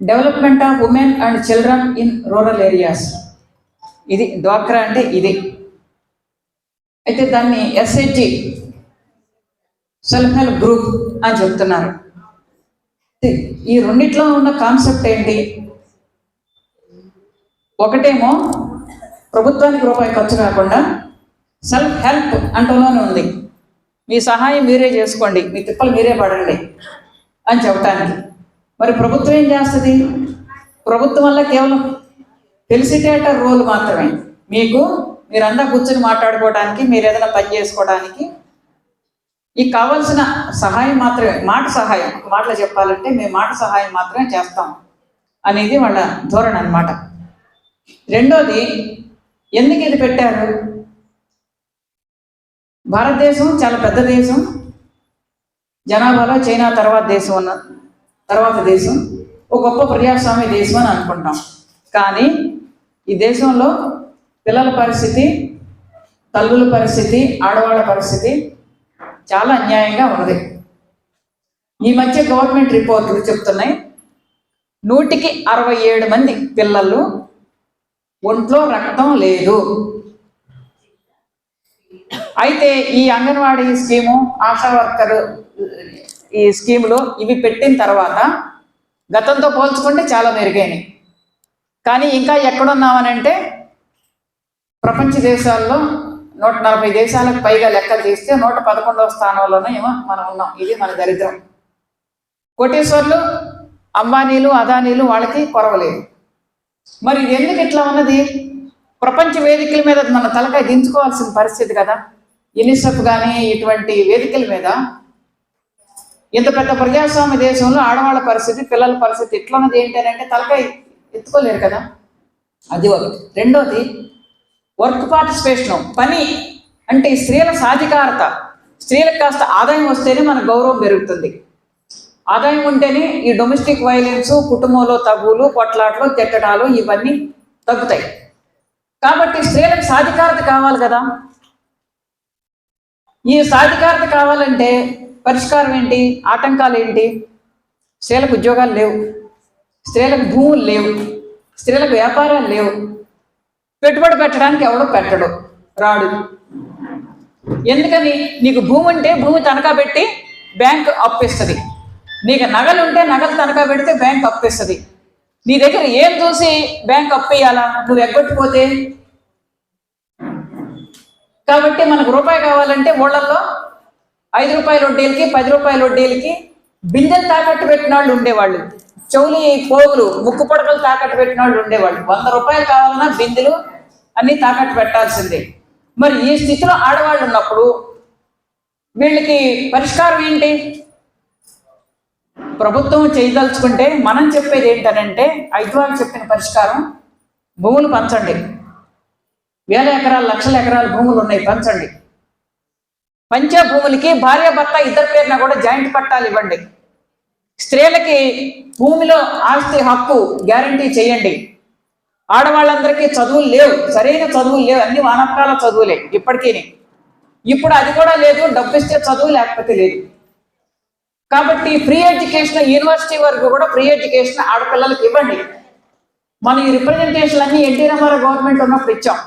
Development of women and children in rural areas ఇది డ్వాక్రా అంటే ఇది. అయితే దాన్ని ఎస్ఐటి సెల్ఫ్ హెల్ప్ గ్రూప్ అని చెప్తున్నారు. ఈ రెండిట్లో ఉన్న కాన్సెప్ట్ ఏంటి? ఒకటేమో ప్రభుత్వానికి రూపాయి ఖర్చు కాకుండా సెల్ఫ్ హెల్ప్ అంటూనే ఉంది. మీ సహాయం మీరే చేసుకోండి. మీ తిప్పలు మీరే పడండి అని చెప్పడానికి మరి ప్రభుత్వం ఏం చేస్తుంది? ప్రభుత్వం వల్ల కేవలం ఫెలిసిటేటర్ రోల్ మాత్రమే. మీకు మీరంతా కూర్చొని మాట్లాడుకోవడానికి మీరు ఏదైనా పని చేసుకోవడానికి ఈ కావాల్సిన సహాయం మాత్రమే మాట సహాయం ఒక మాటలో చెప్పాలంటే మేము మాట సహాయం మాత్రమే చేస్తాం అనేది వాళ్ళ ధోరణి అనమాట రెండోది ఎందుకు ఇది పెట్టారు? భారతదేశం చాలా పెద్ద దేశం. జనాభాలో చైనా తర్వాత దేశం ఉన్న తర్వాత దేశం ఒక గొప్ప ప్రజాస్వామ్య దేశం అని అనుకుంటాం. కానీ ఈ దేశంలో పిల్లల పరిస్థితి తల్లుల పరిస్థితి ఆడవాళ్ళ పరిస్థితి చాలా అన్యాయంగా ఉన్నది. ఈ మధ్య గవర్నమెంట్ రిపోర్టులు చెప్తున్నాయి నూటికి అరవై ఏడు మంది పిల్లలు ఒంట్లో రక్తం లేదు. అయితే ఈ అంగన్వాడీ స్కీము ఆశా వర్కర్ ఈ స్కీములు ఇవి పెట్టిన తర్వాత గతంతో పోల్చుకుంటే చాలా మెరుగైనవి. కానీ ఇంకా ఎక్కడున్నామనంటే ప్రపంచ దేశాల్లో నూట నలభై దేశాలకు పైగా లెక్కలు తీస్తే నూట పదకొండవ స్థానంలోనే ఏమో మనం ఉన్నాం. ఇది మన దరిద్రం. కోటేశ్వర్లు అంబానీలు అదానీలు వాళ్ళకి కొరవలేదు. మరి ఇది ఎందుకు ఇట్లా ఉన్నది? ప్రపంచ వేదికల మీద మన తలకాయ దించుకోవాల్సిన పరిస్థితి కదా. యునిసెఫ్ కానీ ఇటువంటి వేదికల మీద ఇంత పెద్ద ప్రజాస్వామ్య దేశంలో ఆడవాళ్ళ పరిస్థితి పిల్లల పరిస్థితి ఎట్లున్నది ఏంటి అని అంటే తలకాయ ఎత్తుకోలేరు కదా. అది ఒకటి. రెండోది వర్క్ పార్టిసిపేషన్ పని అంటే స్త్రీల సాధికారత. స్త్రీలకు కాస్త ఆదాయం వస్తేనే మన గౌరవం పెరుగుతుంది. ఆదాయం ఉంటేనే ఈ డొమెస్టిక్ వైలెన్స్ కుటుంబంలో తగులు కొట్లాట్లు తిట్టడాలు ఇవన్నీ తగ్గుతాయి. కాబట్టి స్త్రీలకు సాధికారత కావాలి కదా. ఈ సాధికారత కావాలంటే పరిష్కారం ఏంటి? ఆటంకాలు ఏంటి? స్త్రీలకు ఉద్యోగాలు లేవు. స్త్రీలకు భూములు లేవు. స్త్రీలకు వ్యాపారాలు లేవు. పెట్టుబడి పెట్టడానికి ఎవడో పెట్టడు? రాడు. ఎందుకని? నీకు భూమి ఉంటే భూమి తనఖా పెట్టి బ్యాంక్ అప్పిస్తుంది. నీకు నగలు ఉంటే నగలు తనఖా పెడితే బ్యాంక్ అప్పిస్తుంది. నీ దగ్గర ఏం చూసి బ్యాంక్ అప్పేయాలా నువ్వు ఎగ్గొట్టిపోతే? కాబట్టి మనకు రూపాయి కావాలంటే ఊళ్ళల్లో ఐదు రూపాయల వడ్డీలకి పది రూపాయల వడ్డీలకి బిందెలు తాకట్టు పెట్టిన వాళ్ళు ఉండేవాళ్ళు. చౌలి పోగులు ముక్కు పడకలు తాకట్టు పెట్టిన వాళ్ళు ఉండేవాళ్ళు. వంద రూపాయలు కావాలన్నా బిందెలు అన్నీ తాకట్టు పెట్టాల్సిందే. మరి ఈ స్థితిలో ఆడవాళ్ళు ఉన్నప్పుడు వీళ్ళకి పరిష్కారం ఏంటి? ప్రభుత్వం చేయదలుచుకుంటే మనం చెప్పేది ఏంటనంటే ఐద్వాలు చెప్పిన పరిష్కారం భూములు పంచండి. వేల ఎకరాలు లక్షల ఎకరాల భూములు ఉన్నాయి పంచండి. పంచభూములకి భార్య భర్త ఇద్దరు పేరున కూడా జాయింట్ పట్టాలు ఇవ్వండి. స్త్రీలకి భూమిలో ఆస్తి హక్కు గ్యారంటీ చేయండి. ఆడవాళ్ళందరికీ చదువులు లేవు. సరైన చదువులు లేవు. అన్ని వానకాల చదువులే ఇప్పటికీ ఇప్పుడు అది కూడా లేదు. డబ్బు ఇస్తే చదువు లేకపోతే లేదు. కాబట్టి ఫ్రీ ఎడ్యుకేషన్ యూనివర్సిటీ వరకు కూడా ఫ్రీ ఎడ్యుకేషన్ ఆడపిల్లలకి ఇవ్వండి. మన ఈ రిప్రజెంటేషన్ అన్ని ఎన్టీ రామారావు గవర్నమెంట్ ఉన్నప్పుడు ఇచ్చాం.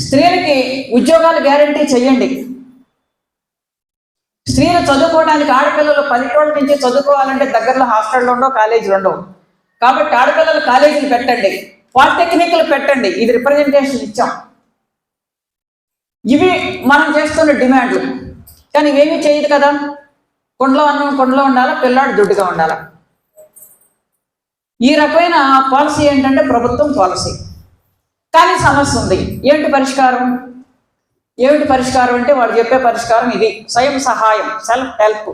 స్త్రీలకి ఉద్యోగాలు గ్యారంటీ చేయండి స్త్రీలు చదువుకోవడానికి ఆడపిల్లలు పల్లెటూళ్ళ నుంచి చదువుకోవాలంటే దగ్గరలో హాస్టల్లో ఉండవు కాలేజీలు ఉండవు. కాబట్టి ఆడపిల్లలు కాలేజీలు పెట్టండి. పాలిటెక్నిక్లు పెట్టండి. ఇది రిప్రజెంటేషన్ ఇచ్చాం. ఇవి మనం చేస్తున్న డిమాండ్లు. కానీ ఇవేమీ చేయదు కదా? కొండలో అన్నం కొండలో ఉండాలా? పిల్లాడు దుడ్డుగా ఉండాలా? ఈ రకమైన పాలసీ ఏంటంటే ప్రభుత్వం పాలసీ కానీ సమస్య ఉంది. ఏంటి పరిష్కారం? ఏమిటి పరిష్కారం అంటే వాళ్ళు చెప్పే పరిష్కారం ఇది. స్వయం సహాయం సెల్ఫ్ హెల్ప్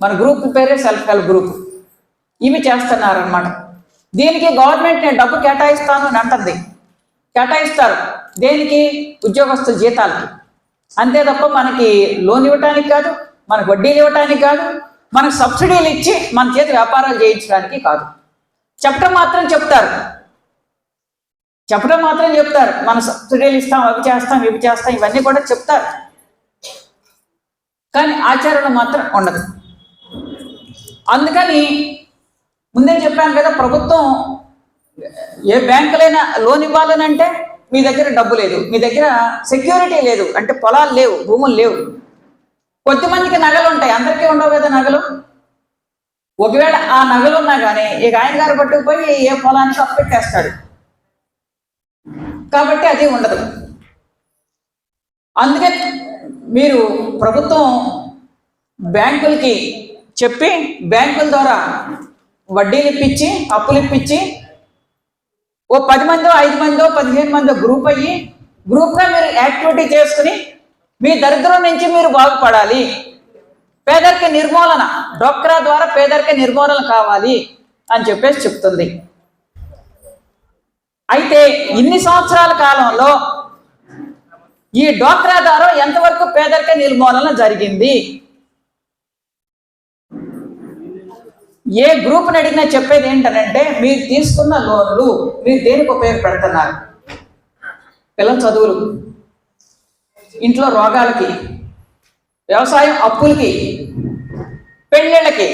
మన గ్రూప్ పేరే సెల్ఫ్ హెల్ప్ గ్రూప్ ఇవి చేస్తున్నారనమాట దీనికి గవర్నమెంట్ నేను డబ్బు కేటాయిస్తాను అని అంటుంది. కేటాయిస్తారు. దేనికి? ఉద్యోగస్తుల జీతాలకి. అంతే తప్ప మనకి లోన్ ఇవ్వటానికి కాదు మనకు వడ్డీలు ఇవ్వటానికి కాదు మనకు సబ్సిడీలు ఇచ్చి మన చేతి వ్యాపారాలు చేయించడానికి కాదు. చెప్పడం మాత్రం చెప్తారు. చెప్పడం మాత్రం చెప్తారు. మన సబ్సిడీలు ఇస్తాం అవి చేస్తాం ఇవి చేస్తాం ఇవన్నీ కూడా చెప్తారు. కానీ ఆచరణ మాత్రం ఉండదు. అందుకని చెప్పాను కదా ప్రభుత్వం ఏ బ్యాంకులైనా లోన్ ఇవ్వాలని అంటే మీ దగ్గర డబ్బు లేదు. మీ దగ్గర సెక్యూరిటీ లేదు. అంటే పొలాలు లేవు భూములు లేవు. కొద్దిమందికి నగలు ఉంటాయి. అందరికీ ఉండవు కదా నగలు. ఒకవేళ ఆ నగలు ఉన్నా కానీ ఇక ఆయన గారు పట్టుకుపోయి ఏ పొలానికి అప్పెట్టేస్తాడు కాబట్టి అది ఉండదు. అందుకే మీరు ప్రభుత్వం బ్యాంకులకి చెప్పి బ్యాంకుల ద్వారా వడ్డీలు ఇప్పించి అప్పులు ఇప్పించి ఓ పది మందో ఐదు మందో పదిహేను మందో గ్రూప్ అయ్యి గ్రూప్గా మీరు యాక్టివిటీ చేసుకుని మీ దరిద్రం నుంచి మీరు బాగుపడాలి. పేదరిక నిర్మూలన డోక్రా ద్వారా పేదరిక నిర్మూలన కావాలి అని చెప్పేసి చెప్తుంది. అయితే ఇన్ని సంవత్సరాల కాలంలో ఈ డోక్రా ద్వారా ఎంతవరకు పేదరిక నిర్మూలన జరిగింది? ఏ గ్రూప్ని అడిగినా చెప్పేది ఏంటనంటే మీరు తీసుకున్న లోన్లు మీరు దేనికి ఉపయోగపెడుతున్నారు? పిల్లల చదువులు ఇంట్లో రోగాలకి వ్యవసాయం అప్పులకి పెళ్ళిళ్ళకి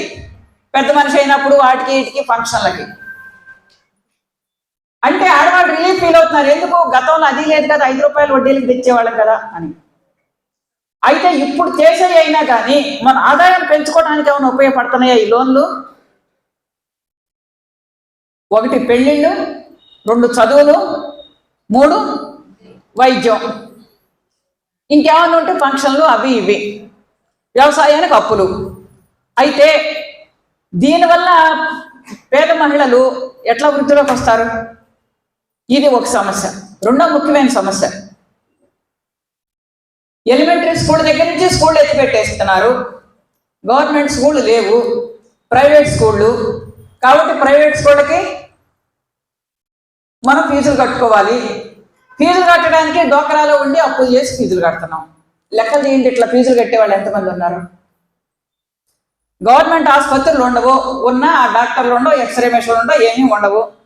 పెద్ద మనిషి అయినప్పుడు వాటికి వీటికి ఫంక్షన్లకి అంటే ఆడవాళ్ళు రిలీఫ్ ఫీల్ అవుతున్నారు. ఎందుకు? గతంలో అది లేదు కదా ఐదు రూపాయలు వడ్డీలకు తెచ్చేవాళ్ళం కదా అని. అయితే ఇప్పుడు చేసే అయినా కానీ మన ఆదాయం పెంచుకోవడానికి ఏమైనా ఉపయోగపడుతున్నాయా ఈ లోన్లు? ఒకటి పెళ్ళిళ్ళు రెండు చదువులు మూడు వైద్యం. ఇంకేమన్నా ఉంటే ఫంక్షన్లు అవి ఇవి. వ్యవసాయానికి అప్పులు. అయితే దీనివల్ల పేద మహిళలు ఎట్లా వృద్ధిలోకి వస్తారు? ఇది ఒక సమస్య. రెండో ముఖ్యమైన సమస్య. ఎలిమెంటరీ స్కూల్ దగ్గర నుంచి స్కూల్ ఎత్తి పెట్టేస్తున్నారు గవర్నమెంట్ స్కూళ్ళు లేవు. ప్రైవేట్ స్కూళ్ళు కాబట్టి ప్రైవేట్ స్కూళ్ళకి మనం ఫీజులు కట్టుకోవాలి. ఫీజులు కట్టడానికి డోకరాలో ఉండి అప్పులు చేసి ఫీజులు కడుతున్నాం. లెక్కలు చేయండి ఇట్లా ఫీజులు కట్టేవాళ్ళు ఎంతమంది ఉన్నారు? గవర్నమెంట్ ఆసుపత్రులు ఉండవు. ఉన్న ఆ డాక్టర్లు ఉండవు ఎక్స్రే మెషిన్లు ఉండవు ఏమీ ఉండవు.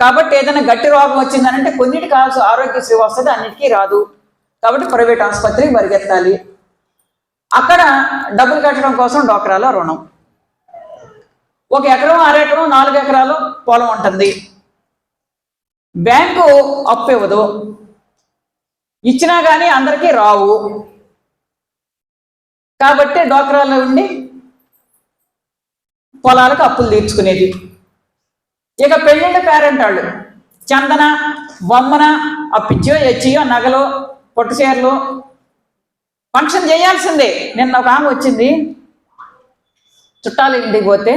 కాబట్టి ఏదైనా గట్టి రోగం వచ్చిందనంటే కొన్నిటికి కావాల్సిన ఆరోగ్యశ్రీ వస్తుంది అన్నిటికీ రాదు. కాబట్టి ప్రైవేట్ ఆసుపత్రికి పరిగెత్తాలి. అక్కడ డబ్బులు కట్టడం కోసం డోక్రాలో రుణం. ఒక ఎకరం అర ఎకరం నాలుగు ఎకరాలు పొలం ఉంటుంది. బ్యాంకు అప్పు ఇవ్వదు. ఇచ్చినా కానీ అందరికీ రావు. కాబట్టి డోక్రాలో ఉండి పొలాలకు అప్పులు తీర్చుకునేది. ఇక పెళ్ళిళ్ళ పేరెంట్ వాళ్ళు చందన బొమ్మన అప్పిచ్చో ఎచ్చియో నగలు పొట్టు చీరలు ఫంక్షన్ చేయాల్సిందే. నిన్న ఒక ఆమె వచ్చింది చుట్టాలు ఇంటికి పోతే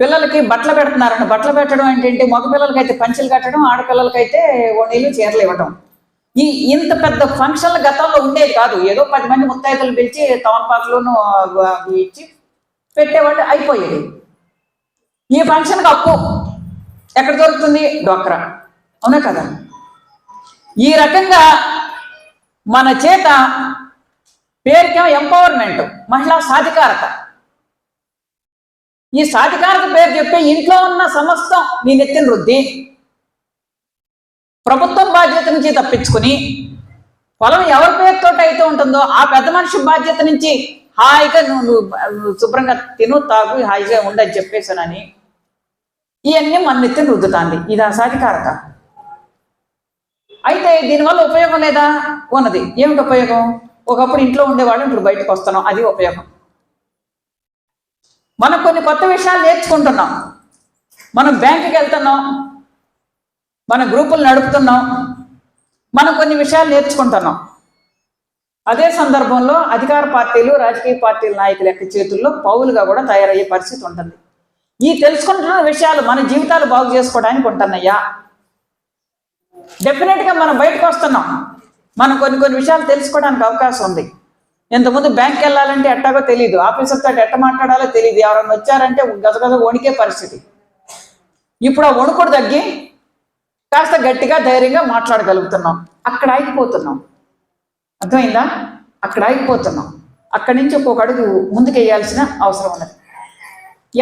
పిల్లలకి బట్టలు పెడుతున్నారండి బట్టలు పెట్టడం ఏంటంటే మగ పిల్లలకైతే పంచెలు కట్టడం ఆడపిల్లలకైతే ఓణీలు చీరలు ఇవ్వడం ఈ ఇంత పెద్ద ఫంక్షన్లు గతంలో ఉండేది కాదు. ఏదో పది మంది ముత్తాయితలు పిలిచి తమలపాకులను ఇచ్చి పెట్టేవాళ్ళు అయిపోయేది. ఈ ఫంక్షన్కి అప్పు ఎక్కడ దొరుకుతుంది? డోక్రా. అవునా కదా? ఈ రకంగా మన చేత పేరుకేమో ఎంపవర్మెంట్ మహిళా సాధికారత. ఈ సాధికారత పేరు చెప్పి ఇంట్లో ఉన్న సమస్తం నీ నెత్తిన వృద్ధి ప్రభుత్వం బాధ్యత నుంచి తప్పించుకుని పొలం ఎవరి పేరుతో అయితే ఉంటుందో ఆ పెద్ద మనిషి బాధ్యత నుంచి హాయిగా నువ్వు నువ్వు శుభ్రంగా తిను తాగు హాయిగా ఉండని చెప్పేసానని ఇవన్నీ మన నెత్తిన రుద్దుతాంది ఇది అసాధికారత అయితే దీనివల్ల ఉపయోగం లేదా? ఉన్నది. ఏమిటి ఉపయోగం? ఒకప్పుడు ఇంట్లో ఉండేవాళ్ళు ఇప్పుడు బయటకు వస్తున్నాం. అది ఉపయోగం. మనం కొన్ని కొత్త విషయాలు నేర్చుకుంటున్నాం. మనం బ్యాంకుకి వెళ్తున్నాం. మన గ్రూపులు నడుపుతున్నాం. మనం కొన్ని విషయాలు నేర్చుకుంటున్నాం. అదే సందర్భంలో అధికార పార్టీలు రాజకీయ పార్టీల నాయకుల యొక్క చేతుల్లో పౌలుగా కూడా తయారయ్యే పరిస్థితి ఉంటుంది. ఈ తెలుసుకుంటున్న విషయాలు మన జీవితాలు బాగు చేసుకోవడానికి ఉంటున్నాయా? డెఫినెట్గా మనం బయటకు వస్తున్నాం. మనం కొన్ని కొన్ని విషయాలు తెలుసుకోవడానికి అవకాశం ఉంది. ఇంతకుముందు బ్యాంక్కి వెళ్ళాలంటే ఎట్టాగో తెలియదు ఆఫీసర్తో ఎట్ట మాట్లాడాలో తెలియదు ఎవరైనా వచ్చారంటే గజగజ వణికే పరిస్థితి. ఇప్పుడు ఆ వణుకుడు తగ్గి కాస్త గట్టిగా ధైర్యంగా మాట్లాడగలుగుతున్నాం. అక్కడ ఆగిపోతున్నాం. అర్థమైందా? అక్కడ ఆగిపోతున్నాం. అక్కడి నుంచి ఒక్కొక్క అడుగు ముందుకు వేయాల్సిన అవసరం ఉన్నది.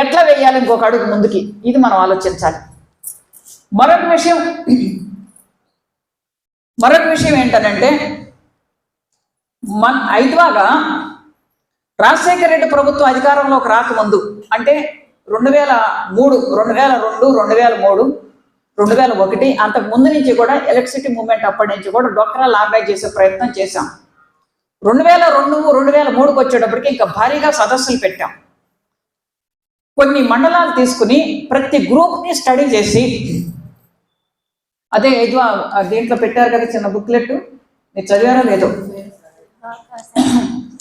ఎట్లా వేయాలి ఇంకొక అడుగు ముందుకి? ఇది మనం ఆలోచించాలి. మరొక విషయం మరొక విషయం ఏంటనంటే మన ఐదువాగా రాజశేఖర రెడ్డి ప్రభుత్వం అధికారంలోకి రాకముందు అంటే రెండు వేల మూడు రెండు వేల రెండు రెండు వేల మూడు రెండు వేల ఒకటి అంతకు ముందు నుంచి కూడా ఎలక్ట్రిసిటీ మూవ్మెంట్ అప్పటి నుంచి కూడా డొక్రాలు ఆర్గనైజ్ చేసే ప్రయత్నం చేశాం. రెండు వేల రెండు రెండు వేల మూడుకి వచ్చేటప్పటికి ఇంకా భారీగా సదస్సులు పెట్టాం. కొన్ని మండలాలు తీసుకుని ప్రతి గ్రూప్ని స్టడీ చేసి అదే ఏదో దీంట్లో పెట్టారు కదా చిన్న బుక్లెట్ మీరు చదివారా లేదో?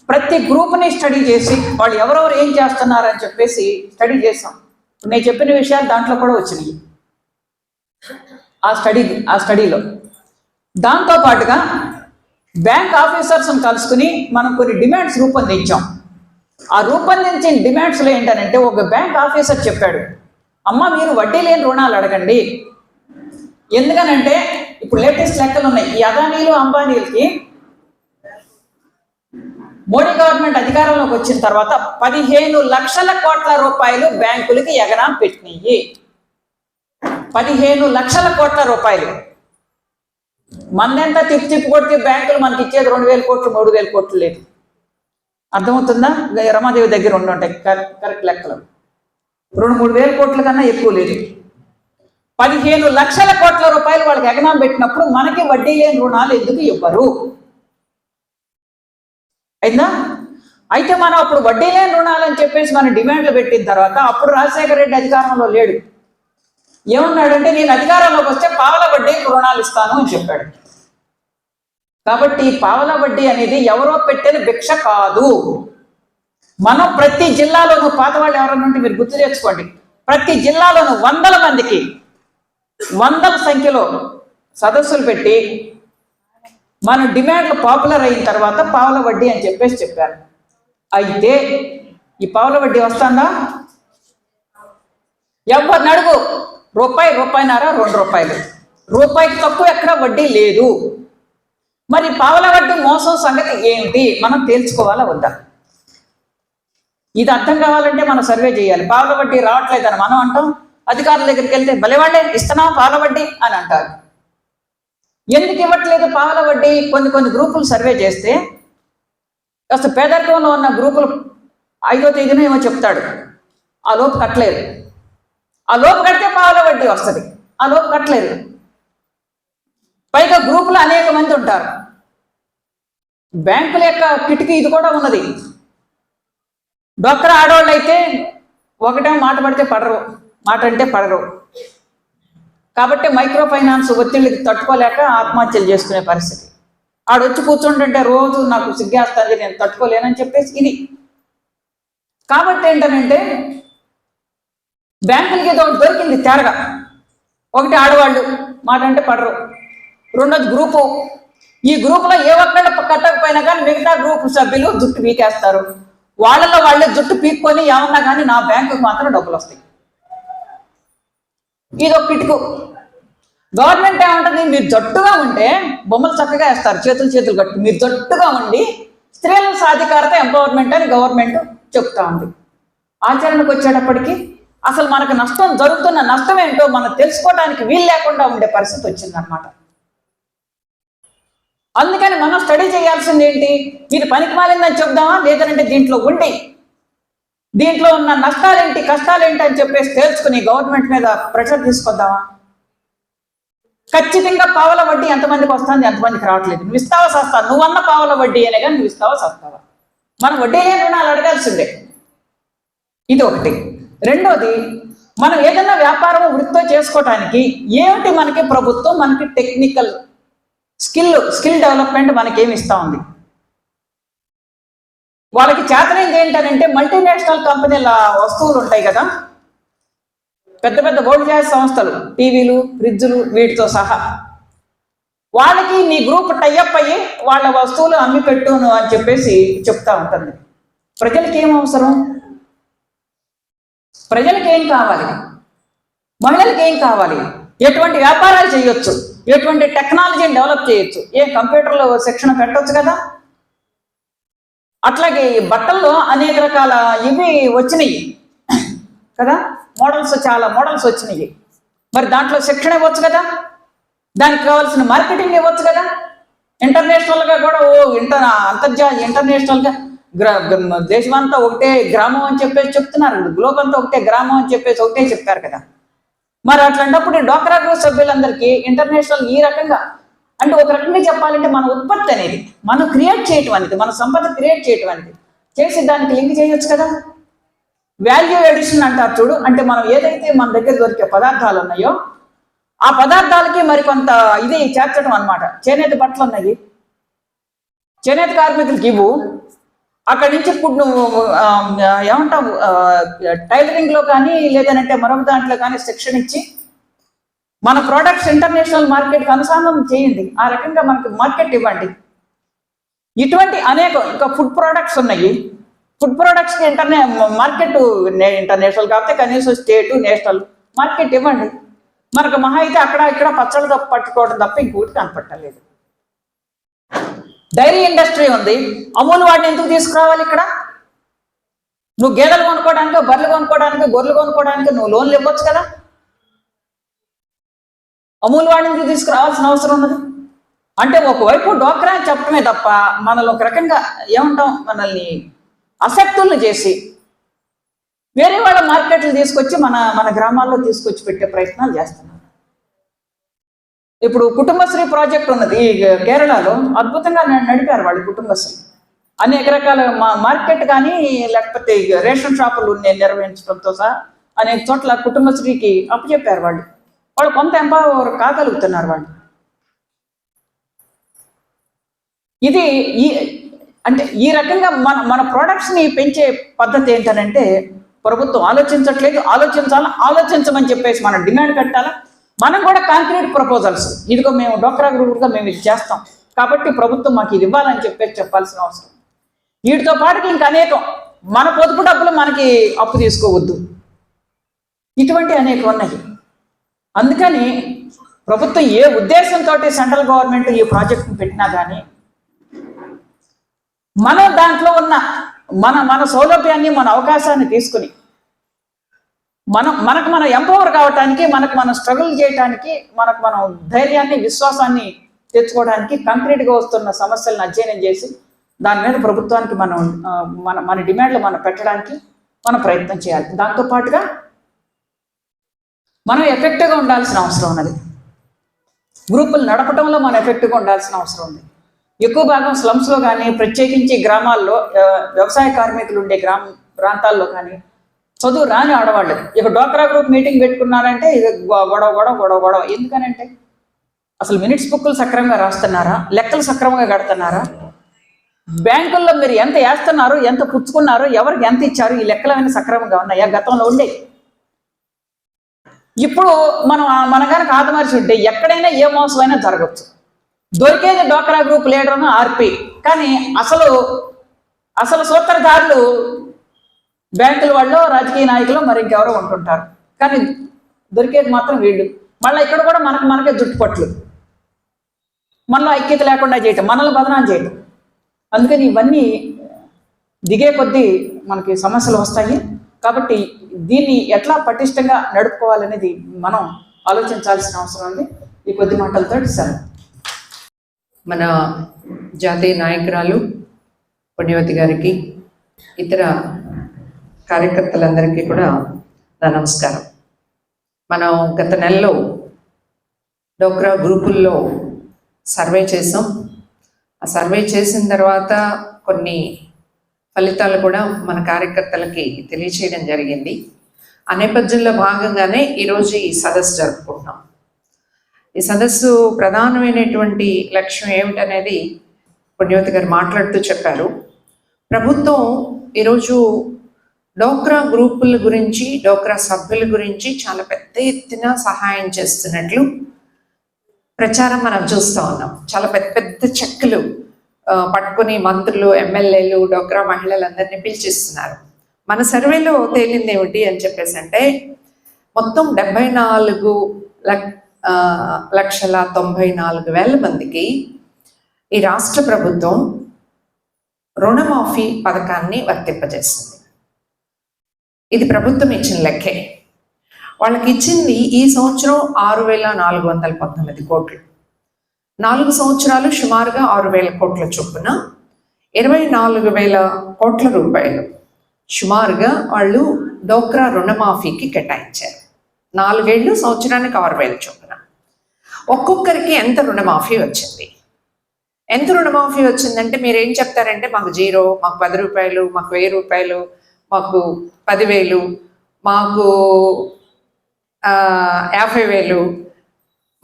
ప్రతి గ్రూప్ని స్టడీ చేసి వాళ్ళు ఎవరెవరు ఏం చేస్తున్నారు అని చెప్పేసి స్టడీ చేసాం. నేను చెప్పిన విషయాలు దాంట్లో కూడా వచ్చినాయి. ఆ స్టడీ ఆ స్టడీలో దాంతో పాటుగా బ్యాంక్ ఆఫీసర్స్ని కలుసుకుని మనం కొన్ని డిమాండ్స్ రూపొందించాం. ఆ రూపొందించిన డిమాండ్స్లో ఏంటనంటే ఒక బ్యాంక్ ఆఫీసర్ చెప్పాడు అమ్మ మీరు వడ్డీ లేని రుణాలు అడగండి. ఎందుకనంటే ఇప్పుడు లేటెస్ట్ లెక్కలు ఉన్నాయి. ఈ అదానీలు అంబానీలకి మోడీ గవర్నమెంట్ అధికారంలోకి వచ్చిన తర్వాత పదిహేను లక్షల కోట్ల రూపాయలు బ్యాంకులకి ఎగరాం పెట్టినాయి పదిహేను లక్షల కోట్ల రూపాయలు. మందెంత తిప్పి తిప్పి కొడితే బ్యాంకులు మనకి ఇచ్చేది రెండు వేల కోట్లు మూడు వేల కోట్లు లేదు. అర్థమవుతుందా? ఇక రమాదేవి దగ్గర ఉండి ఉంటాయి. కరెక్ట్ లెక్కలు. రెండు మూడు వేల కోట్ల కన్నా ఎక్కువ లేదు. పదిహేను లక్షల కోట్ల రూపాయలు వాళ్ళకి ఎగనాం పెట్టినప్పుడు మనకి వడ్డీ లేని రుణాలు ఎందుకు ఇవ్వరు? అయిందా? అయితే మనం అప్పుడు వడ్డీ లేని రుణాలు అని చెప్పేసి మనం డిమాండ్లు పెట్టిన తర్వాత అప్పుడు రాజశేఖర రెడ్డి అధికారంలో లేడు. ఏమన్నాడంటే నేను అధికారంలోకి వస్తే పావల వడ్డీకి రుణాలు ఇస్తాను అని చెప్పాడు. కాబట్టి పావల వడ్డీ అనేది ఎవరో పెట్టిన భిక్ష కాదు. మనం ప్రతి జిల్లాలోనూ పాత వాళ్ళు ఎవరైనా ఉంటే మీరు గుర్తు చేసుకోండి. ప్రతి జిల్లాలోనూ వందల మందికి వందల సంఖ్యలో సదస్సులు పెట్టి మన డిమాండ్లు పాపులర్ అయిన తర్వాత పావుల వడ్డీ అని చెప్పేసి చెప్పారు. అయితే ఈ పావుల వడ్డీ వస్తుందా? ఎవరిని అడుగు? రూపాయి రూపాయినారా రెండు రూపాయలు. రూపాయికి తక్కువ ఎక్కడ వడ్డీ లేదు. మరి పావల మోసం సంగతి ఏంటి? మనం తేల్చుకోవాలా వద్దా? ఇది అర్థం కావాలంటే మనం సర్వే చేయాలి. పావుల వడ్డీ రావట్లేదని మనం అంటాం. అధికారుల దగ్గరికి వెళ్తే భలేవాళ్ళే ఇస్తున్నాం పావుల వడ్డీ? అని అంటారు. ఎందుకు ఇవ్వట్లేదు పావుల వడ్డీ? కొన్ని కొన్ని గ్రూపులు సర్వే చేస్తే కాస్త పేదరికంలో ఉన్న గ్రూపులు ఐదో తేదీన ఏమో చెప్తాడు. ఆ లోపు కట్టలేదు ఆ లోపు కడితే పావుల వడ్డీ వస్తుంది. ఆ లోపు కట్టలేదు పైగా గ్రూపులో అనేక మంది ఉంటారు. బ్యాంకుల యొక్క కిటికీ ఇది కూడా ఉన్నది. డొక్కర ఆడవాళ్ళు అయితే ఒకటే మాట పడితే పడరు. మాట అంటే పడరు. కాబట్టి మైక్రో ఫైనాన్స్ ఒత్తిళ్ళకి తట్టుకోలేక ఆత్మహత్యలు చేసుకునే పరిస్థితి. ఆడొచ్చి కూర్చుంటుంటే రోజు నాకు సిగ్గేస్తుంది నేను తట్టుకోలేనని చెప్పేసి ఇది. కాబట్టి ఏంటనంటే బ్యాంకులకి ఏదో ఒకటి దొరికింది తేరగా. ఒకటి ఆడవాళ్ళు మాట అంటే పడరు. రెండోది గ్రూపు. ఈ గ్రూపులో ఏ ఒక్కళ్ళు కట్టకపోయినా కానీ మిగతా గ్రూప్ సభ్యులు జుట్టు పీకేస్తారు. వాళ్ళలో వాళ్ళే జుట్టు పీక్కొని ఏమన్నా కానీ నా బ్యాంకుకి మాత్రం డబ్బులు వస్తాయి. ఇది ఒక కిటుకు గవర్నమెంట్ ఏమంటుంది? మీరు జట్టుగా ఉంటే బొమ్మలు చక్కగా వేస్తారు. చేతులు చేతులు కట్టు మీరు జట్టుగా ఉండి స్త్రీల సాధికారత ఎంపవర్మెంట్ అని గవర్నమెంట్ చెప్తా ఉంది. ఆచరణకు వచ్చేటప్పటికి అసలు మనకు నష్టం జరుగుతున్న నష్టం ఏంటో మనం తెలుసుకోవడానికి వీలు లేకుండా ఉండే పరిస్థితి వచ్చిందనమాట అందుకని మనం స్టడీ చేయాల్సింది ఏంటి? ఇది పనికి మాలిందని చెప్దామా? లేదంటే దీంట్లో ఉండి దీంట్లో ఉన్న నష్టాలేంటి కష్టాలేంటి అని చెప్పేసి తెలుసుకుని గవర్నమెంట్ మీద ప్రెషర్ తీసుకొద్దామా? ఖచ్చితంగా పావల వడ్డీ ఎంతమందికి వస్తుంది ఎంతమందికి రావట్లేదు. నువ్వు ఇస్తావా సస్తా నువ్వన్న పావల వడ్డీ అనే కానీ నువ్వు ఇస్తావా సస్తావా? మనం వడ్డీ అనే రుణాలు అడగాల్సిందే. ఇది ఒకటి. రెండోది మనం ఏదైనా వ్యాపారం వృత్తితో చేసుకోవటానికి ఏమిటి మనకి ప్రభుత్వం మనకి టెక్నికల్ స్కిల్ స్కిల్ డెవలప్మెంట్ మనకి ఏమి ఇస్తా ఉంది? వాళ్ళకి చేతనైంది ఏంటనంటే మల్టీనేషనల్ కంపెనీల వస్తువులు ఉంటాయి కదా? పెద్ద పెద్ద బోర్డు గ్యాస్ సంస్థలు టీవీలు ఫ్రిడ్జులు వీటితో సహా. వాళ్ళకి నీ గ్రూప్ టైఅప్ అయ్యి వాళ్ళ వస్తువులు అమ్మి పెట్టును అని చెప్పేసి చెప్తా ఉంటుంది. ప్రజలకి ఏం అవసరం? ప్రజలకి ఏం కావాలి? మహిళలకి ఏం కావాలి? ఎటువంటి వ్యాపారాలు చేయొచ్చు? ఎటువంటి టెక్నాలజీని డెవలప్ చేయొచ్చు? ఏ కంప్యూటర్లో శిక్షణ పెట్టవచ్చు కదా? అట్లాగే ఈ బట్టల్లో అనేక రకాల ఇవి వచ్చినాయి. కదా? మోడల్స్ చాలా మోడల్స్ వచ్చినాయి. మరి దాంట్లో శిక్షణ ఇవ్వచ్చు కదా? దానికి కావాల్సిన మార్కెటింగ్ ఇవ్వచ్చు కదా? ఇంటర్నేషనల్గా కూడా ఓ ఇంటర్ అంతర్జాతీయ ఇంటర్నేషనల్గా గ్రా దేశమంతా ఒకటే గ్రామం అని చెప్పేసి చెప్తున్నారు. గ్లోబ్ అంతా ఒకటే గ్రామం అని చెప్పేసి ఒకటే చెప్పారు కదా? మరి అట్లాంటప్పుడు డోక్రా గ్రూప్ సభ్యులందరికీ ఇంటర్నేషనల్ ఈ రకంగా అంటే ఒక రకంగా చెప్పాలంటే మన ఉత్పత్తి అనేది మనం క్రియేట్ చేయటం అనేది మన సంపద క్రియేట్ చేయటం అనేది చేసి దానికి లింక్ చేయొచ్చు కదా? వాల్యూ ఎడిషన్ అంటారు చూడు అంటే మనం ఏదైతే మన దగ్గర దొరికే పదార్థాలు ఉన్నాయో ఆ పదార్థాలకి మరికొంత ఇది చేర్చడం అన్నమాట. చేనేత బట్టలు ఉన్నాయి. చేనేత కార్మికులకి ఇవ్వు. అక్కడి నుంచి ఇప్పుడు నువ్వు ఏమంటావు టైలరింగ్లో కానీ లేదనంటే మరొక దాంట్లో కానీ శిక్షణ ఇచ్చి మన ప్రోడక్ట్స్ ఇంటర్నేషనల్ మార్కెట్కి అనుసంధానం చేయండి. ఆ రకంగా మనకి మార్కెట్ ఇవ్వండి. ఇటువంటి అనేక ఇంకా ఫుడ్ ప్రోడక్ట్స్ ఉన్నాయి. ఫుడ్ ప్రోడక్ట్స్కి ఇంటర్నే మార్కెట్ ఇంటర్నేషనల్ కాకపోతే కనీసం స్టేట్ నేషనల్ మార్కెట్ ఇవ్వండి. మనకు మహా అయితే అక్కడ ఇక్కడ పచ్చళ్ళు తప్ప పట్టుకోవడం తప్ప ఇంకోటి కనపట్టలేదు. డైరీ ఇండస్ట్రీ ఉంది. అమూల్ వాడిని ఎందుకు తీసుకురావాలి ఇక్కడ? నువ్వు గేదెలు కొనుక్కోవడానికి బర్రెలు కొనుక్కోవడానికి గొర్రెలు కొనుక్కోవడానికి నువ్వు లోన్లు ఇవ్వచ్చు కదా? అమూల్ వాడిని ఎందుకు తీసుకురావాల్సిన అవసరం ఉన్నది? అంటే ఒకవైపు డోక్రా అని చెప్పడమే తప్ప మనల్ని ఒక రకంగా ఏమంటాం? మనల్ని అసక్తులను చేసి వేరే వాళ్ళ మార్కెట్లు తీసుకొచ్చి మన మన గ్రామాల్లో తీసుకొచ్చి పెట్టే ప్రయత్నాలు చేస్తున్నారు. ఇప్పుడు కుటుంబశ్రీ ప్రాజెక్ట్ ఉన్నది ఈ కేరళలో అద్భుతంగా నడిపారు వాళ్ళు కుటుంబశ్రీ. అనేక రకాల మా- మార్కెట్ కానీ లేకపోతే రేషన్ షాపులు ని- నిర్వహించడంతో సహా అనేక చోట్ల కుటుంబశ్రీకి అప్పచెప్పారు వాళ్ళు. వాళ్ళు కొంత ఎంపవర్ కాగలుగుతున్నారు వాళ్ళు. ఇది ఈ అంటే ఈ రకంగా మన మన ప్రొడక్ట్స్ని పెంచే పద్ధతి ఏంటనంటే ప్రభుత్వం ఆలోచించట్లేదు ఆలోచించాలా ఆలోచించమని చెప్పేసి మనం డిమాండ్ కట్టాలా మనం కూడా కాంక్రీట్ ప్రపోజల్స్ ఇదిగో మేము డోక్రా గ్రూప్గా మేము ఇది చేస్తాం. కాబట్టి ప్రభుత్వం మాకు ఇది ఇవ్వాలని చెప్పేసి చెప్పాల్సిన అవసరం. వీటితో పాటుకి ఇంకా అనేకం. మన పొదుపు డబ్బులు మనకి అప్పు తీసుకోవద్దు. ఇటువంటి అనేకం ఉన్నాయి. అందుకని ప్రభుత్వం ఏ ఉద్దేశంతో సెంట్రల్ గవర్నమెంట్ ఈ ప్రాజెక్ట్ని పెట్టినా కానీ మనం దాంట్లో ఉన్న మన మన సౌలభ్యాన్ని మన అవకాశాన్ని తీసుకుని మనం మనకు మనం ఎంపవర్ కావటానికి మనకు మనం స్ట్రగుల్ చేయడానికి మనకు మనం ధైర్యాన్ని విశ్వాసాన్ని తెచ్చుకోవడానికి కంక్రీట్గా వస్తున్న సమస్యలను అధ్యయనం చేసి దాని మీద ప్రభుత్వానికి మనం మన మన డిమాండ్లు మనం పెట్టడానికి మనం ప్రయత్నం చేయాలి. దాంతో పాటుగా మనం ఎఫెక్టివ్గా ఉండాల్సిన అవసరం ఉన్నది. గ్రూపులు నడపడంలో మనం ఎఫెక్టివ్గా ఉండాల్సిన అవసరం ఉంది. ఎక్కువ భాగం స్లమ్స్లో కానీ ప్రత్యేకించి గ్రామాల్లో వ్యవసాయ కార్మికులు ఉండే గ్రామ ప్రాంతాల్లో కానీ చదువు రాని ఆడవాళ్ళు. ఇక డోక్రా గ్రూప్ మీటింగ్ పెట్టుకున్నారంటే ఇది గొడవ గొడవ గొడవ గొడవ. ఎందుకనంటే అసలు మినిట్స్ బుక్కులు సక్రమంగా రాస్తున్నారా? లెక్కలు సక్రమంగా కడుతున్నారా? బ్యాంకుల్లో మీరు ఎంత వేస్తున్నారు ఎంత పుచ్చుకున్నారు ఎవరికి ఎంత ఇచ్చారు ఈ లెక్కలన్నీ సక్రమంగా ఉన్నాయా? గతంలో ఉండే. ఇప్పుడు మనం మన కనుక ఆదమర్చి ఉంటే ఎక్కడైనా ఏ మోసమైనా జరగచ్చు దొరికేది డోక్రా గ్రూప్ లీడర్ను ఆర్పి. కానీ అసలు అసలు సూత్రధారులు బ్యాంకుల వాళ్ళు రాజకీయ నాయకులు మరి ఇంకెవరో ఉంటుంటారు కానీ దొరికేది మాత్రం వీళ్ళు. మళ్ళీ ఇక్కడ కూడా మనకు మనకే జుట్టుపట్లు మనలో ఐక్యత లేకుండా చేయటం మనల్ని బదనాలు చేయటం. అందుకని ఇవన్నీ దిగే కొద్దీ మనకి సమస్యలు వస్తాయి. కాబట్టి దీన్ని ఎట్లా పటిష్టంగా నడుపుకోవాలనేది మనం ఆలోచించాల్సిన అవసరం ఉంది. ఈ కొద్ది మాటలతో సెలవు. మన జాతీయ నాయకురాలు పుణ్యవతి గారికి ఇతర కార్యకర్తలందరికీ కూడా నా నమస్కారం. మనం గత నెలలో డోక్రా గ్రూపుల్లో సర్వే చేసాం. ఆ సర్వే చేసిన తర్వాత కొన్ని ఫలితాలు కూడా మన కార్యకర్తలకి తెలియచేయడం జరిగింది. ఆ నేపథ్యంలో భాగంగానే ఈరోజు ఈ సదస్సు జరుపుకుంటున్నాం. ఈ సదస్సు ప్రధానమైనటువంటి లక్ష్యం ఏమిటనేది పుణ్యవతి గారు మాట్లాడుతూ చెప్పారు. ప్రభుత్వం ఈరోజు డోక్రా గ్రూపుల గురించి డోక్రా సభ్యుల గురించి చాలా పెద్ద ఎత్తున సహాయం చేస్తున్నట్లు ప్రచారం మనం చూస్తూ ఉన్నాం. చాలా పెద్ద పెద్ద చెక్కులు పట్టుకుని మంత్రులు ఎమ్మెల్యేలు డోక్రా మహిళలందరినీ పిలిచిస్తున్నారు. మన సర్వేలో తేలింది ఏమిటి అని చెప్పేసి అంటే మొత్తం డెబ్బై నాలుగు లక్ లక్షల తొంభై నాలుగు వేల మందికి ఈ రాష్ట్ర ప్రభుత్వం రుణమాఫీ పథకాన్ని వర్తింపజేస్తుంది ఇది ప్రభుత్వం ఇచ్చిన లెక్కే. వాళ్ళకి ఇచ్చింది ఈ సంవత్సరం ఆరు వేల నాలుగు వందల పంతొమ్మిది కోట్లు. నాలుగు సంవత్సరాలు సుమారుగా ఆరు వేల కోట్ల చొప్పున ఇరవై నాలుగు వేల కోట్ల రూపాయలు. సుమారుగా వాళ్ళు డోక్రా రుణమాఫీకి కేటాయించారు. నాలుగేళ్ళు సంవత్సరానికి ఆరు వేల చొప్పున. ఒక్కొక్కరికి ఎంత రుణమాఫీ వచ్చింది? ఎంత రుణమాఫీ వచ్చిందంటే మీరు ఏం చెప్తారంటే మాకు జీరో మాకు పది రూపాయలు మాకు వెయ్యి రూపాయలు మాకు పదివేలు మాకు యాభై వేలు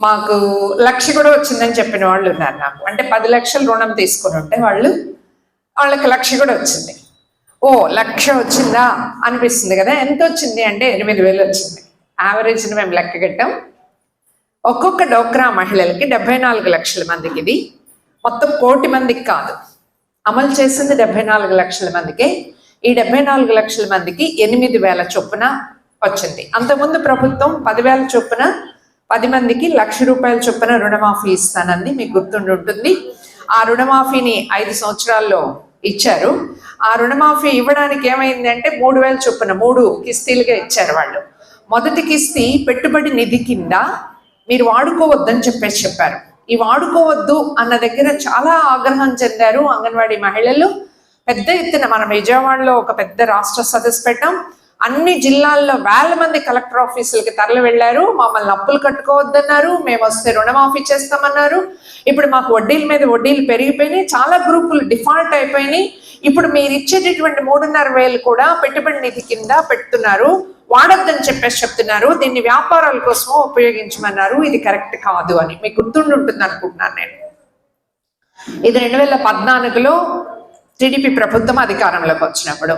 మాకు లక్ష కూడా వచ్చిందని చెప్పిన వాళ్ళు ఉన్నారు నాకు. అంటే పది లక్షలు రుణం తీసుకుని ఉంటే వాళ్ళు వాళ్ళకి లక్ష కూడా వచ్చింది. ఓ లక్ష వచ్చిందా అనిపిస్తుంది కదా. ఎంత వచ్చింది అంటే ఎనిమిది వేలు వచ్చింది. యావరేజ్ని మేము లెక్క కట్టాం. ఒక్కొక్క డోక్రా మహిళలకి డెబ్బై నాలుగు లక్షల మందికి ఇది. మొత్తం కోటి మందికి కాదు. అమలు చేసింది డెబ్బై నాలుగు లక్షల మందికి. ఈ డెబ్బై నాలుగు లక్షల మందికి ఎనిమిది వేల చొప్పున వచ్చింది. అంతకుముందు ప్రభుత్వం పదివేల చొప్పున పది మందికి లక్ష రూపాయల చొప్పున రుణమాఫీ ఇస్తానంది మీకు గుర్తుండి ఉంటుంది. ఆ రుణమాఫీని ఐదు సంవత్సరాల్లో ఇచ్చారు. ఆ రుణమాఫీ ఇవ్వడానికి ఏమైంది అంటే మూడు వేల చొప్పున మూడు కిస్తీలుగా ఇచ్చారు వాళ్ళు. మొదటి కిస్తీ పెట్టుబడి నిధి కింద మీరు వాడుకోవద్దని చెప్పేసి చెప్పారు. ఈ వాడుకోవద్దు అన్న దగ్గర చాలా ఆగ్రహం చెందారు అంగన్వాడీ మహిళలు. పెద్ద ఎత్తున మనం విజయవాడలో ఒక పెద్ద రాష్ట్ర సదస్సు పెట్టాం. అన్ని జిల్లాల్లో వేల మంది కలెక్టర్ ఆఫీసులకి తరలి వెళ్ళారు. మమ్మల్ని అప్పులు కట్టుకోవద్దన్నారు. మేము వస్తే రుణమాఫీ చేస్తామన్నారు. ఇప్పుడు మాకు వడ్డీల మీద వడ్డీలు పెరిగిపోయినాయి. చాలా గ్రూపులు డిఫాల్ట్ అయిపోయినాయి. ఇప్పుడు మీరు ఇచ్చేటటువంటి మూడున్నర వేలు కూడా పెట్టుబడి నిధి కింద పెడుతున్నారు. వాడొద్దని చెప్పేసి చెప్తున్నారు. దీన్ని వ్యాపారాల కోసం ఉపయోగించమన్నారు. ఇది కరెక్ట్ కాదు అని. మీకు గుర్తుండి ఉంటుంది అనుకుంటున్నాను నేను. ఇది రెండు వేల పద్నాలుగులో టీడీపీ ప్రభుత్వం అధికారంలోకి వచ్చినప్పుడు.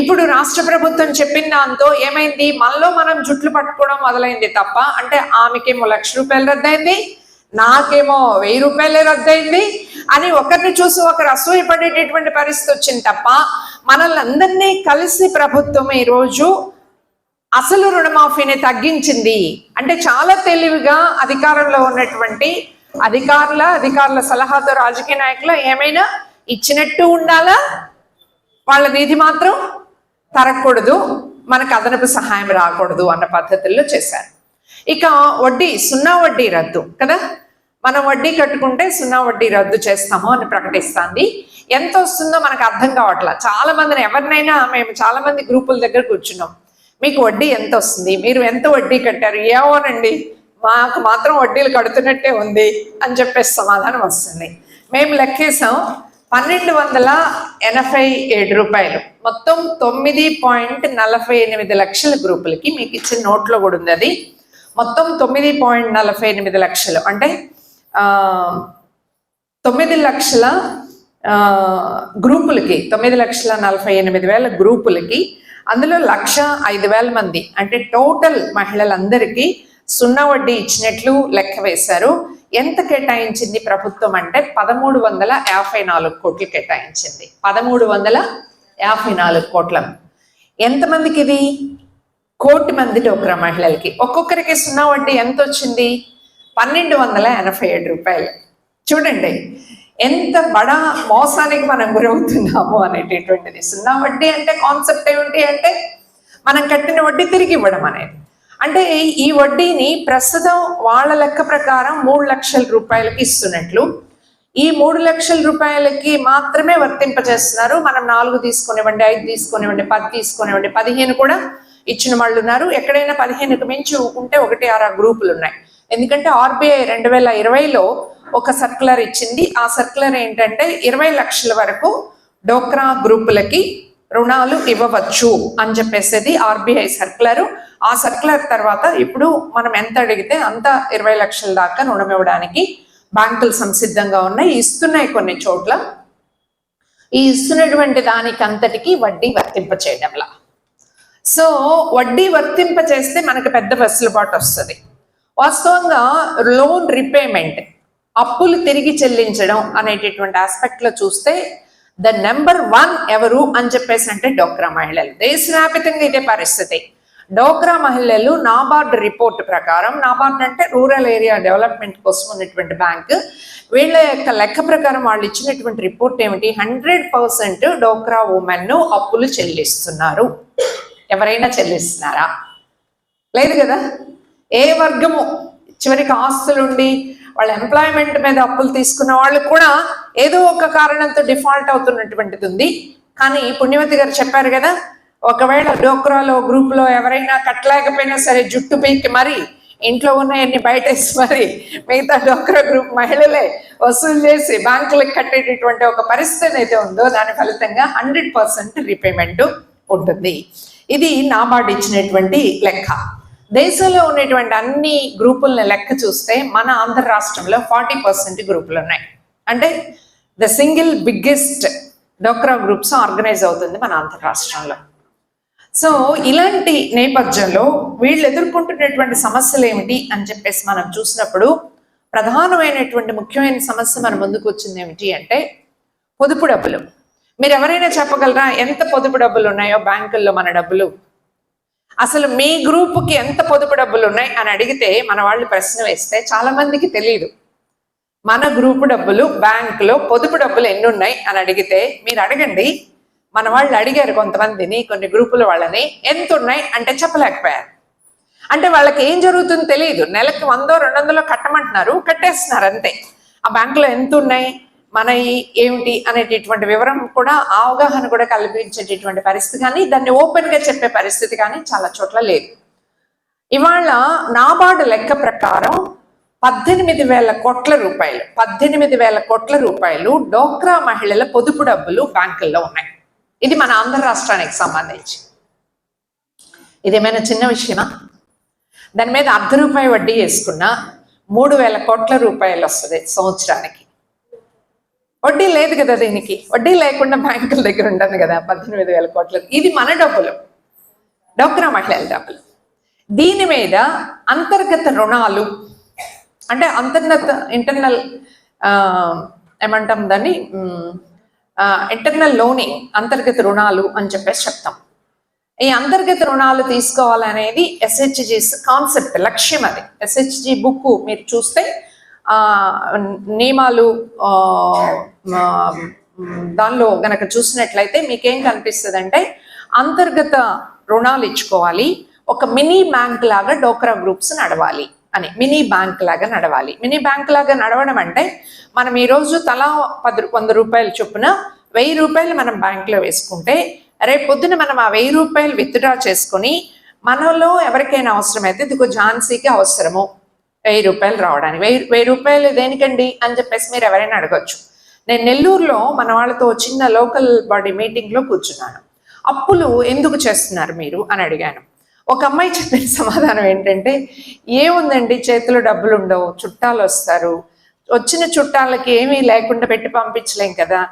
ఇప్పుడు రాష్ట్ర ప్రభుత్వం చెప్పిన దాంతో ఏమైంది? మనలో మనం జుట్లు పట్టుకోవడం మొదలైంది తప్ప అంటే ఆమెకేమో లక్ష రూపాయలు రద్దయింది నాకేమో వెయ్యి రూపాయలే రద్దయింది అని ఒకరిని చూసి ఒకరు అసూయపడేటటువంటి పరిస్థితి వచ్చింది తప్ప మనల్ని అందరినీ కలిసి ప్రభుత్వం ఈరోజు అసలు రుణమాఫీని తగ్గించింది. అంటే చాలా తెలివిగా అధికారంలో ఉన్నటువంటి అధికారుల అధికారుల సలహాతో రాజకీయ నాయకులు ఏమైనా ఇచ్చినట్టు ఉండాలా? వాళ్ళ నిధి మాత్రం తరగకూడదు. మనకు అదనపు సహాయం రాకూడదు అన్న పద్ధతుల్లో చేశారు. ఇక వడ్డీ సున్నా వడ్డీ రద్దు కదా? మనం వడ్డీ కట్టుకుంటే సున్నా వడ్డీ రద్దు చేస్తాము అని ప్రకటిస్తాంది. ఎంత వస్తుందో మనకు అర్థం కావట్లా. చాలా మందిని ఎవరినైనా మేము చాలా మంది గ్రూపుల దగ్గర కూర్చున్నాం. మీకు వడ్డీ ఎంత వస్తుంది? మీరు ఎంత వడ్డీ కట్టారు? ఏమోనండి మాకు మాత్రం వడ్డీలు కడుతున్నట్టే ఉంది అని చెప్పేసి సమాధానం వస్తుంది. మేము లెక్కేసాం. పన్నెండు వందల ఎనభై ఏడు రూపాయలు. మొత్తం తొమ్మిది పాయింట్ నలభై ఎనిమిది లక్షల గ్రూపులకి మీకు ఇచ్చిన నోట్లో కూడా ఉంది అది. మొత్తం తొమ్మిది పాయింట్ నలభై ఎనిమిది లక్షలు. అంటే తొమ్మిది లక్షల గ్రూపులకి తొమ్మిది లక్షల నలభై ఎనిమిది వేల గ్రూపులకి అందులో లక్ష ఐదు వేల మంది అంటే టోటల్ మహిళలందరికీ సున్నా వడ్డీ ఇచ్చినట్లు లెక్క వేశారు. ఎంత కేటాయించింది ప్రభుత్వం అంటే పదమూడు వందల యాభై నాలుగు కోట్లు కేటాయించింది. పదమూడు వందల యాభై నాలుగు కోట్ల ఎంతమందికి ఇది? కోటి మంది డోక్రా మహిళలకి. ఒక్కొక్కరికి సున్నా వడ్డీ ఎంత వచ్చింది? పన్నెండు వందల ఎనభై ఏడు రూపాయలు. చూడండి ఎంత బడా మోసానికి మనం గురవుతున్నాము అనేటటువంటిది. సున్నా వడ్డీ అంటే కాన్సెప్ట్ ఏమిటి అంటే మనం కట్టిన వడ్డీ తిరిగి ఇవ్వడం అనేది. అంటే ఈ వడ్డీని ప్రస్తుతం వాళ్ళ లెక్క ప్రకారం మూడు లక్షల రూపాయలకి ఇస్తున్నట్లు. ఈ మూడు లక్షల రూపాయలకి మాత్రమే వర్తింపజేస్తున్నారు. మనం నాలుగు తీసుకునివ్వండి ఐదు తీసుకునివ్వండి పది తీసుకునివ్వండి పదిహేను కూడా ఇచ్చిన వాళ్ళు ఉన్నారు. ఎక్కడైనా పదిహేనుకు మించి ఉంటే ఒకటి ఆరు గ్రూపులు ఉన్నాయి. ఎందుకంటే ఆర్బీఐ రెండు వేల ఇరవైలో ఒక సర్క్యులర్ ఇచ్చింది. ఆ సర్క్యులర్ ఏంటంటే ఇరవై లక్షల వరకు డోక్రా గ్రూపులకి రుణాలు ఇవ్వవచ్చు అని చెప్పేసేది ఆర్బీఐ సర్క్యులరు. ఆ సర్క్యులర్ తర్వాత ఇప్పుడు మనం ఎంత అడిగితే అంత ఇరవై లక్షల దాకా రుణం ఇవ్వడానికి బ్యాంకులు సంసిద్ధంగా ఉన్నాయి. ఇస్తున్నాయి కొన్ని చోట్ల. ఈ ఇస్తున్నటువంటి దానికి అంతటికి వడ్డీ వర్తింప చేయడంలా సో వడ్డీ వర్తింప చేస్తే మనకు పెద్ద వెసులుబాటు వస్తుంది. వాస్తవంగా లోన్ రిపేమెంట్ అప్పులు తిరిగి చెల్లించడం అనేటటువంటి ఆస్పెక్ట్లో చూస్తే ద నెంబర్ వన్ ఎవరు అని చెప్పేసి అంటే డోక్రా మహిళలు. దేశవ్యాపితంగా ఇదే పరిస్థితి. డోక్రా మహిళలు నాబార్డ్ రిపోర్ట్ ప్రకారం నాబార్డ్ అంటే రూరల్ ఏరియా డెవలప్మెంట్ కోసం ఉన్నటువంటి బ్యాంక్. వీళ్ళ యొక్క లెక్క ప్రకారం వాళ్ళు ఇచ్చినటువంటి రిపోర్ట్ ఏమిటి? హండ్రెడ్ పర్సెంట్ డోక్రా ఉమెన్ అప్పులు చెల్లిస్తున్నారు. ఎవరైనా చెల్లిస్తున్నారా? లేదు కదా? ఏ వర్గము? చివరికి ఆస్తులుండి వాళ్ళ ఎంప్లాయ్మెంట్ మీద అప్పులు తీసుకున్న వాళ్ళు కూడా ఏదో ఒక కారణంతో డిఫాల్ట్ అవుతున్నటువంటిది ఉంది. కానీ పుణ్యవతి గారు చెప్పారు కదా ఒకవేళ డోక్రాలో గ్రూప్లో ఎవరైనా కట్టలేకపోయినా సరే జుట్టు పీకి మరి ఇంట్లో ఉన్నాయన్ని బయటేసి మరి మిగతా డోక్రా గ్రూప్ మహిళలే వసూలు చేసి బ్యాంకులకు కట్టేటటువంటి ఒక పరిస్థితి అయితే ఉందో దాని ఫలితంగా హండ్రెడ్ పర్సెంట్ రీపేమెంట్ ఉంటుంది. ఇది నాబార్డు ఇచ్చినటువంటి లెక్క. దేశంలో ఉన్నటువంటి అన్ని గ్రూపులను లెక్క చూస్తే మన ఆంధ్ర రాష్ట్రంలో ఫార్టీ పర్సెంట్ గ్రూపులు ఉన్నాయి. అంటే ద సింగిల్ బిగ్గెస్ట్ డోక్రా గ్రూప్స్ ఆర్గనైజ్ అవుతుంది మన ఆంధ్ర రాష్ట్రంలో. సో ఇలాంటి నేపథ్యంలో వీళ్ళు ఎదుర్కొంటున్నటువంటి సమస్యలు ఏమిటి అని చెప్పేసి మనం చూసినప్పుడు ప్రధానమైనటువంటి ముఖ్యమైన సమస్య మన ముందుకు వచ్చింది ఏమిటి అంటే పొదుపు డబ్బులు. మీరు ఎవరైనా చెప్పగలరా? ఎంత పొదుపు డబ్బులు ఉన్నాయో బ్యాంకుల్లో మన డబ్బులు? అసలు మీ గ్రూపుకి ఎంత పొదుపు డబ్బులు ఉన్నాయి అని అడిగితే మన వాళ్ళు ప్రశ్న వేస్తే చాలా మందికి తెలియదు మన గ్రూపు డబ్బులు బ్యాంకులో పొదుపు డబ్బులు ఎన్ని ఉన్నాయి అని అడిగితే మీరు అడగండి. మన వాళ్ళు అడిగారు కొంతమందిని కొన్ని గ్రూపుల వాళ్ళని ఎంత ఉన్నాయి అంటే చెప్పలేకపోయారు. అంటే వాళ్ళకి ఏం జరుగుతుందో తెలియదు నెలకి వందో రెండు వందలో కట్టమంటున్నారు కట్టేస్తున్నారు అంతే. ఆ బ్యాంకులో ఎంత ఉన్నాయి? మన ఏమిటి అనేటటువంటి వివరం కూడా అవగాహన కూడా కల్పించేటటువంటి పరిస్థితి కానీ దాన్ని ఓపెన్గా చెప్పే పరిస్థితి కానీ చాలా చోట్ల లేదు. ఇవాళ నాబార్డు లెక్క ప్రకారం పద్దెనిమిది వేల కోట్ల రూపాయలు పద్దెనిమిది వేల కోట్ల రూపాయలు డోక్రా మహిళల పొదుపు డబ్బులు బ్యాంకుల్లో ఉన్నాయి. ఇది మన ఆంధ్ర రాష్ట్రానికి సంబంధించి. ఇదేమైనా చిన్న విషయమా? దాని మీద అర్ధ రూపాయి వడ్డీ వేసుకున్నా మూడు వేల కోట్ల రూపాయలు వస్తుంది సంవత్సరానికి. వడ్డీ లేదు కదా దీనికి. వడ్డీ లేకుండా బ్యాంకుల దగ్గర ఉంటుంది కదా పద్దెనిమిది వేల కోట్లు. ఇది మన డబ్బులు. డోక్రా మహిళల డబ్బులు. దీని మీద అంతర్గత రుణాలు అంటే అంతర్గత ఇంటర్నల్ ఏమంటాం దాన్ని? ఇంటర్నల్ లోనింగ్ అంతర్గత రుణాలు అని చెప్పేసి చెప్తాం. ఈ అంతర్గత రుణాలు తీసుకోవాలనేది ఎస్హెచ్జిస్ కాన్సెప్ట్ లక్ష్యం అది. ఎస్హెచ్జి బుక్ మీరు చూస్తే నియమాలు దానిలో గనక చూసినట్లయితే మీకేం కనిపిస్తుంది అంటే అంతర్గత రుణాలు ఇచ్చుకోవాలి. ఒక మినీ బ్యాంక్ లాగా డోక్రా గ్రూప్స్ నడవాలి అని మినీ బ్యాంక్ లాగా నడవాలి. మినీ బ్యాంక్ లాగా నడవడం అంటే మనం ఈరోజు తలా పది వంద రూపాయలు చొప్పున వెయ్యి రూపాయలు మనం బ్యాంక్లో వేసుకుంటే రేపు పొద్దున మనం ఆ వెయ్యి రూపాయలు విత్డ్రా చేసుకొని మనలో ఎవరికైనా అవసరమైతే ఇదిగో ఝాన్సీకి అవసరము. వెయ్యి రూపాయలు రావడానికి. వెయ్యి వెయ్యి రూపాయలు దేనికండి అని చెప్పేసి మీరు ఎవరైనా అడగొచ్చు. నేను నెల్లూరులో మన వాళ్ళతో చిన్న లోకల్ బాడీ మీటింగ్లో కూర్చున్నాను. అప్పులు ఎందుకు చేస్తున్నారు మీరు అని అడిగాను. ఒక అమ్మాయి చెప్పిన సమాధానం ఏంటంటే ఏముందండి? చేతిలో డబ్బులు ఉండవు చుట్టాలు వస్తారు. వచ్చిన చుట్టాలకి ఏమీ లేకుండా పెట్టి పంపించలేం కదా.